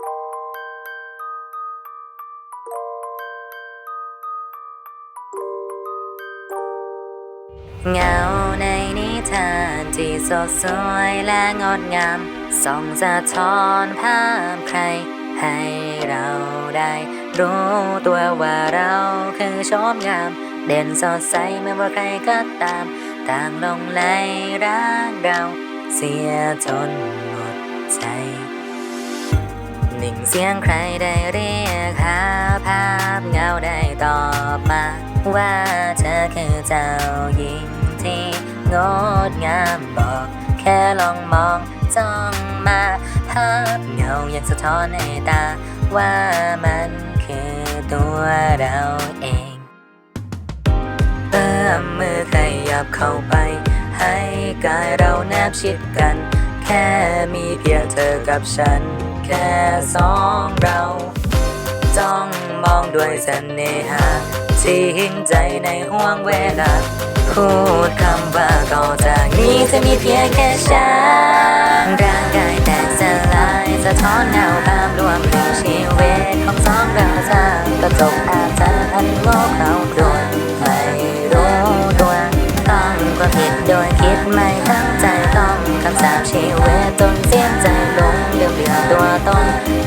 เงาในนิทานที่สดสวยและงดงามส่องสะท้อนภาพใคร ให้เราได้รู้ตัวว่าเราคือชมงาม เด่นสดใสไม่ว่าใครก็ตาม ต่างลงไหลรักเรา เสียจนหมดใจ หนึ่งเสียงใครได้เรียกหาภาพเงาได้ตอบมา ว่าเธอคือเจ้าหญิงที่งดงามบอก แค่ลองมองจ้องมาภาพเงาอยากสะท้อนในตา ว่ามันคือตัวเราเองเอื้อมมือขยับเข้าไป ให้กายเราแนบชิดกัน แค่มีเพียงเธอกับฉัน แค่สองเราจ้องมองด้วยเสน่หาทิ้งใจในห่วงเวลา พูดคำว่าต่อจากนี้จะมีเพียงแค่ฉันร่างกายแตกสลายสะท้อนเงาภาพรวมของชีวิตของสองเราจากกระจกอาจจะอันโลกเขาโดนไม่รู้ตัวต้องก็ผิดโดยคิดไม่ตั้งใจต้องคำสาปชีวิตจนเสียใจ ล